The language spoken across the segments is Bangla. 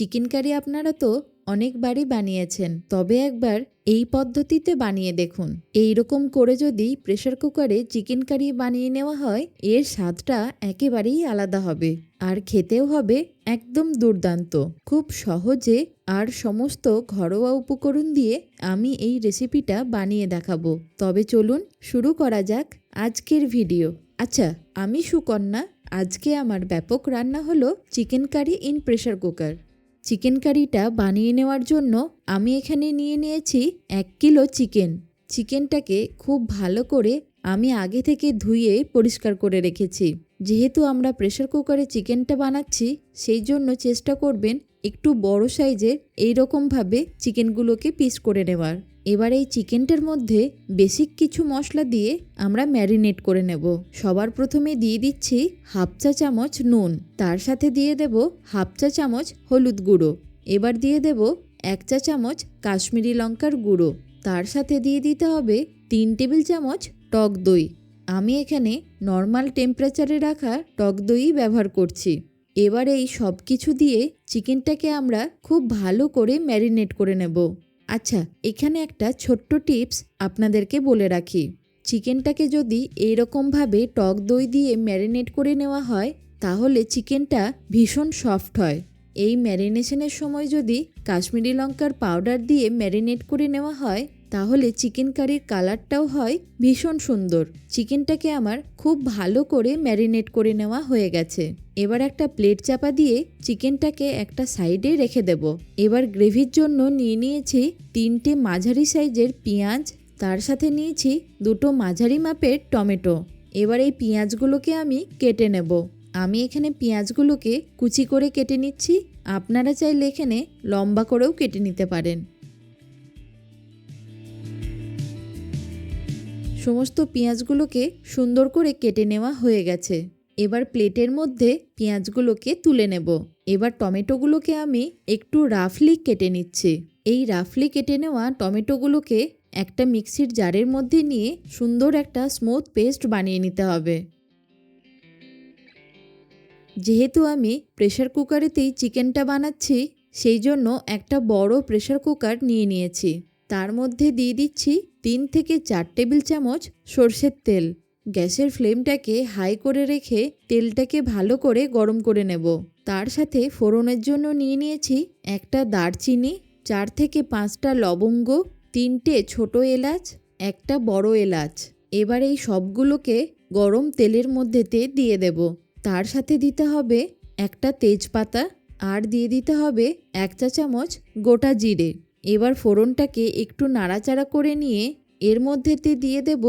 চিকেন কারি আপনারা তো অনেকবারই বানিয়েছেন, তবে একবার এই পদ্ধতিতে বানিয়ে দেখুন। এই রকম করে যদি প্রেশার কুকারে চিকেন কারি বানিয়ে নেওয়া হয়, এর স্বাদটা একেবারেই আলাদা হবে আর খেতেও হবে একদম দুর্দান্ত। খুব সহজে আর সমস্ত ঘরোয়া উপকরণ দিয়ে আমি এই রেসিপিটা বানিয়ে দেখাবো। তবে চলুন শুরু করা যাক আজকের ভিডিও। আচ্ছা আমি সুকন্যা। আজকে আমার ব্যাপক রান্না হলো chicken curry in pressure cooker. Chicken কারিটা বানিয়ে নেওয়ার জন্য আমি এখানে নিয়ে নিয়েছি এক কিলো চিকেন। চিকেনটাকে খুব ভালো করে আমি আগে থেকে ধুয়ে পরিষ্কার করে রেখেছি। যেহেতু আমরা প্রেশার কুকারে চিকেনটা বানাচ্ছি, সেই জন্য চেষ্টা করবেন একটু বড় সাইজের এইরকমভাবে চিকেনগুলোকে পিস করে নেওয়ার। এবার এই চিকেনটার মধ্যে বেসিক কিছু মশলা দিয়ে আমরা ম্যারিনেট করে নেব। সবার প্রথমে দিয়ে দিচ্ছি হাফ চা চামচ নুন, তার সাথে দিয়ে দেব হাফ চা চামচ হলুদ গুঁড়ো। এবার দিয়ে দেব এক চা চামচ কাশ্মীরি লঙ্কার গুঁড়ো, তার সাথে দিয়ে দিতে হবে তিন টেবিল চামচ টক দই। আমি এখানে নর্মাল টেম্পারেচারে রাখা টক দই ব্যবহার করছি। এবার এই সব কিছু দিয়ে চিকেনটাকে আমরা খুব ভালো করে ম্যারিনেট করে নেব। আচ্ছা এখানে একটা ছোট্ট টিপস আপনাদেরকে বলে রাখি। চিকেনটাকে যদি এইরকমভাবে টক দই দিয়ে ম্যারিনেট করে নেওয়া হয়, তাহলে চিকেনটা ভীষণ সফট হয়। এই ম্যারিনেশনের সময় যদি কাশ্মীরি লঙ্কার পাউডার দিয়ে ম্যারিনেট করে নেওয়া হয় তাহলে চিকেন কারির কালারটাও হয় ভীষণ সুন্দর। চিকেনটাকে আমার খুব ভালো করে ম্যারিনেট করে নেওয়া হয়ে গেছে। এবার একটা প্লেট চাপা দিয়ে চিকেনটাকে একটা সাইডে রেখে দেব। এবার গ্রেভির জন্য নিয়ে নিয়েছি তিনটে মাঝারি সাইজের পেঁয়াজ, তার সাথে নিয়েছি দুটো মাঝারি মাপের টমেটো। এবার এই পেঁয়াজগুলোকে আমি কেটে নেব। আমি এখানে পেঁয়াজগুলোকে কুচি করে কেটে নিচ্ছি। আপনারা চাইলে এখানে লম্বা করেও কেটে নিতে পারেন। সমস্ত পেঁয়াজগুলোকে সুন্দর করে কেটে নেওয়া হয়ে গেছে। এবার প্লেটের মধ্যে পেঁয়াজগুলোকে তুলে নেব। এবার টমেটোগুলোকে আমি একটু রাফলি কেটে নিচ্ছি। এই রাফলি কেটে নেওয়া টমেটোগুলোকে একটা মিক্সির জারের মধ্যে নিয়ে সুন্দর একটা স্মুথ পেস্ট বানিয়ে নিতে হবে। যেহেতু আমি প্রেশার কুকারেতেই চিকেনটা বানাচ্ছি, সেই জন্য একটা বড় প্রেশার কুকার নিয়ে নিয়েছি। তার মধ্যে দিয়ে দিচ্ছি তিন থেকে চার টেবিল চামচ সর্ষের তেল। গ্যাসের ফ্লেমটাকে হাই করে রেখে তেলটাকে ভালো করে গরম করে নেব। তার সাথে ফোড়নের জন্য নিয়ে নিয়েছি একটা দারচিনি, চার থেকে পাঁচটা লবঙ্গ, তিনটে ছোট এলাচ, একটা বড় এলাচ। এবার এই সবগুলোকে গরম তেলের মধ্যেতে দিয়ে দেব। তার সাথে দিতে হবে একটা তেজপাতা আর দিয়ে দিতে হবে এক চা চামচ গোটা জিরে। এবার ফোড়নটাকে একটু নাড়াচাড়া করে নিয়ে এর মধ্যেতে দিয়ে দেব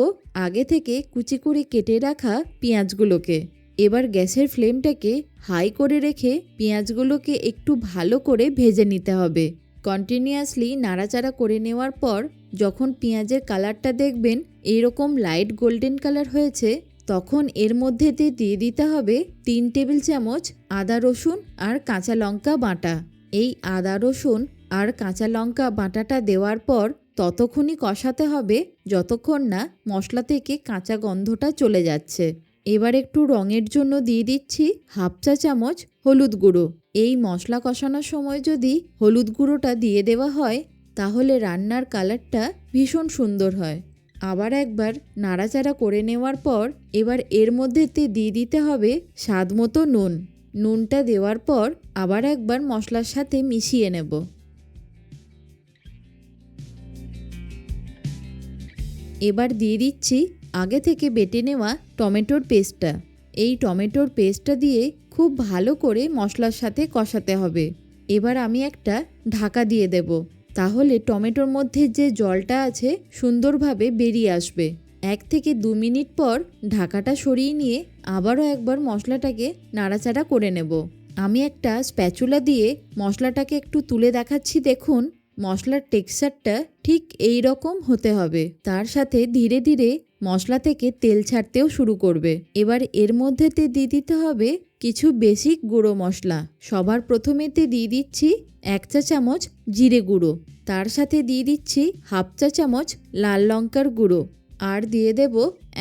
আগে থেকে কুচি করে কেটে রাখা পেঁয়াজগুলোকে। এবার গ্যাসের ফ্লেমটাকে হাই করে রেখে পেঁয়াজগুলোকে একটু ভালো করে ভেজে নিতে হবে। কন্টিনিউয়াসলি নাড়াচাড়া করে নেওয়ার পর যখন পেঁয়াজের কালারটা দেখবেন এইরকম লাইট গোল্ডেন কালার হয়েছে, তখন এর মধ্যেতে দিয়ে দিতে হবে তিন টেবিল চামচ আদা রসুন আর কাঁচা লঙ্কা বাটা। এই আদা রসুন আর কাঁচা লঙ্কা বাটাটা দেওয়ার পর ততক্ষণই কষাতে হবে যতক্ষণ না মশলা থেকে কাঁচা গন্ধটা চলে যাচ্ছে। এবার একটু রঙের জন্য দিয়ে দিচ্ছি হাফ চা চামচ হলুদ গুঁড়ো। এই মশলা কষানোর সময় যদি হলুদ গুঁড়োটা দিয়ে দেওয়া হয়, তাহলে রান্নার কালারটা ভীষণ সুন্দর হয়। আবার একবার নাড়াচাড়া করে নেওয়ার পর এবার এর মধ্যেতে দিয়ে দিতে হবে স্বাদ মতো নুন। নুনটা দেওয়ার পর আবার একবার মশলার সাথে মিশিয়ে নেব। এবার দিয়ে দিচ্ছি আগে থেকে বেটে নেওয়া টমেটোর পেস্টটা। এই টমেটোর পেস্টটা দিয়ে খুব ভালো করে মশলার সাথে কষাতে হবে। এবার আমি একটা ঢাকা দিয়ে দেব। তাহলে টমেটোর মধ্যে যে জলটা আছে সুন্দরভাবে বেরিয়ে আসবে। এক থেকে দু মিনিট পর ঢাকাটা সরিয়ে নিয়ে আবারও একবার মশলাটাকে নাড়াচাড়া করে নেব। আমি একটা স্প্যাচুলা দিয়ে মশলাটাকে একটু তুলে দেখাচ্ছি দেখুন। মশলার টেক্সচারটা ঠিক এই রকম হতে হবে। তার সাথে ধীরে ধীরে মশলা থেকে তেল ছাড়তেও শুরু করবে। এবার এর মধ্যেতে দিয়ে দিতে হবে কিছু বেসিক গুঁড়ো মশলা। সবার প্রথমেতে দিয়ে দিচ্ছি এক চা চামচ জিরে গুঁড়ো। তার সাথে দিয়ে দিচ্ছি হাফ চা চামচ লাল লঙ্কার গুঁড়ো। আর দিয়ে দেব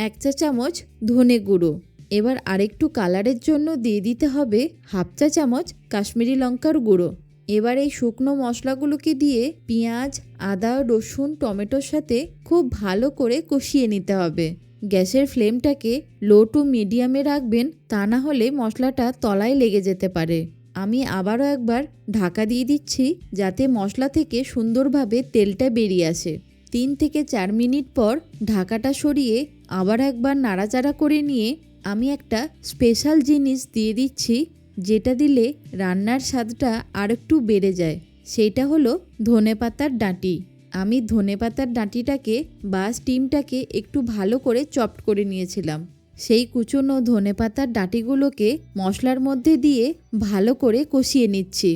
এক চা চামচ ধনে গুঁড়ো। এবার আরেকটু কালারের জন্য দিয়ে দিতে হবে হাফ চা চামচ কাশ্মীরি লঙ্কার গুঁড়ো। এবার এই শুকনো মশলাগুলোকে দিয়ে পেঁয়াজ, আদা, রসুন, টমেটোর সাথে খুব ভালো করে কষিয়ে নিতে হবে। গ্যাসের ফ্লেমটাকে লো টু মিডিয়ামে রাখবেন, তা না হলে মশলাটা তলায় লেগে যেতে পারে। আমি আবারও একবার ঢাকা দিয়ে দিচ্ছি যাতে মশলা থেকে সুন্দরভাবে তেলটা বেরিয়ে আসে। তিন থেকে চার মিনিট পর ঢাকাটা সরিয়ে আবার একবার নাড়াচাড়া করে নিয়ে আমি একটা স্পেশাল জিনিস দিয়ে দিচ্ছি যেটা দিলে রান্নার স্বাদটা আরেকটু বেড়ে যায় সেইটা হলো ধনেপাতার ডাঁটি। আমি ধনেপাতার ডাঁটিটাকে বা স্টিমটাকে একটু ভালো করে চপড করে নিয়েছিলাম। সেই কুচনো ধনেপাতার ডাঁটিগুলোকে মশলার মধ্যে দিয়ে ভালো করে কষিয়ে নিচ্ছি।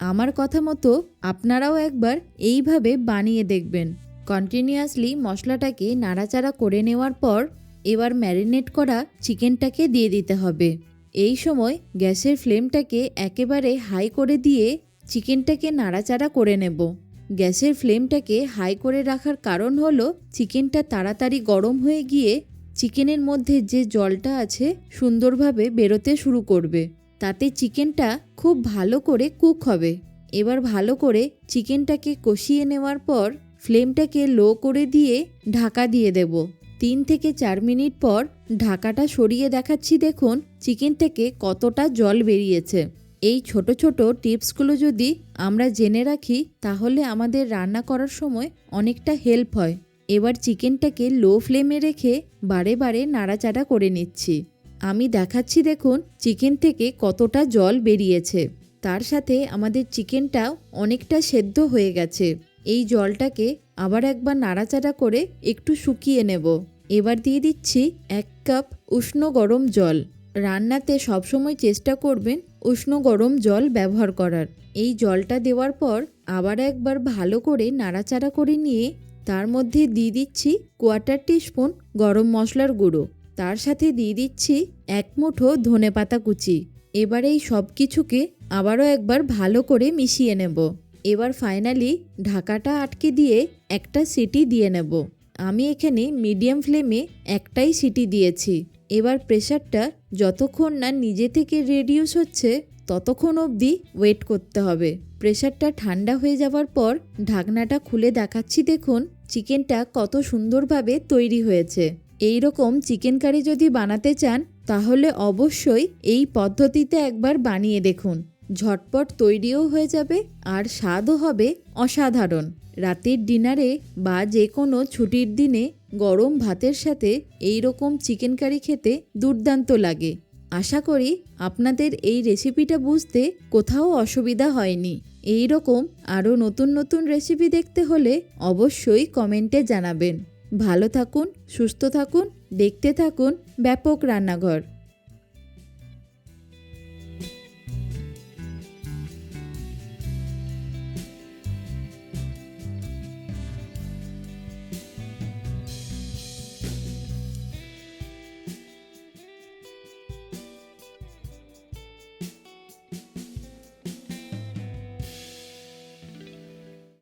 আমার কথা মতো আপনারাও একবার এইভাবে বানিয়ে দেখবেন। কন্টিনিউয়াসলি মশলাটাকে নাড়াচাড়া করে নেওয়ার পর এবার ম্যারিনেট করা চিকেনটাকে দিয়ে দিতে হবে। এই সময় গ্যাসের ফ্লেমটাকে একেবারে হাই করে দিয়ে চিকেনটাকে নাড়াচাড়া করে নেব। গ্যাসের ফ্লেমটাকে হাই করে রাখার কারণ হলো চিকেনটা তাড়াতাড়ি গরম হয়ে গিয়ে চিকেনের মধ্যে যে জলটা আছে সুন্দরভাবে বেরোতে শুরু করবে। তাতে চিকেনটা খুব ভালো করে কুক হবে। এবার ভালো করে চিকেনটাকে কষিয়ে নেওয়ার পর ফ্লেমটাকে লো করে দিয়ে ঢাকা দিয়ে দেব। তিন থেকে চার মিনিট পর ঢাকাটা সরিয়ে দেখাচ্ছি দেখুন চিকেন থেকে কতটা জল বেরিয়েছে। এই ছোট ছোট টিপসগুলো যদি আমরা জেনে রাখি, তাহলে আমাদের রান্না করার সময় অনেকটা হেল্প হয়। এবার চিকেনটাকে লো ফ্লেমে রেখে বারে বারে নাড়াচাড়া করে নিচ্ছি। আমি দেখাচ্ছি দেখুন চিকেন থেকে কতটা জল বেরিয়েছে। তার সাথে আমাদের চিকেনটাও অনেকটা সেদ্ধ হয়ে গেছে। এই জলটাকে আবার একবার নাড়াচাড়া করে একটু শুকিয়ে নেব। এবার দিয়ে দিচ্ছি এক কাপ উষ্ণ গরম জল। রান্নাতে সবসময় চেষ্টা করবেন উষ্ণ গরম জল ব্যবহার করার। এই জলটা দেওয়ার পর আবার একবার ভালো করে নাড়াচাড়া করে নিয়ে তার মধ্যে দিয়ে দিচ্ছি কোয়ার্টার টিস্পুন গরম মশলার গুঁড়ো। তার সাথে দিয়ে দিচ্ছি এক মুঠো ধনে পাতা কুচি। এবার এই সব কিছুকে আবারও একবার ভালো করে মিশিয়ে নেব। এবার ফাইনালি ঢাকাটা আটকে দিয়ে একটা সিটি দিয়ে নেব। আমি এখানে মিডিয়াম ফ্লেমে একটাই সিটি দিয়েছি। এবার প্রেশারটা যতক্ষণ না নিজে থেকে রেডিউস হচ্ছে, ততক্ষণ অবধি ওয়েট করতে হবে। প্রেশারটা ঠান্ডা হয়ে যাওয়ার পর ঢাকনাটা খুলে দেখাচ্ছি দেখুন চিকেনটা কত সুন্দরভাবে তৈরি হয়েছে। এই রকম চিকেন কারি যদি বানাতে চান, তাহলে অবশ্যই এই পদ্ধতিতে একবার বানিয়ে দেখুন। ঝটপট তৈরিও হয়ে যাবে আর স্বাদও হবে অসাধারণ। রাতের ডিনারে বা যে কোনো ছুটির দিনে গরম ভাতের সাথে এই রকম চিকেন কারি খেতে দুর্দান্ত লাগে। আশা করি আপনাদের এই রেসিপিটা বুঝতে কোথাও অসুবিধা হয়নি। এই রকম আরও নতুন নতুন রেসিপি দেখতে হলে অবশ্যই কমেন্টে জানাবেন। ভালো থাকুন, সুস্থ থাকুন, দেখতে থাকুন ব্যাপক রান্নাঘর।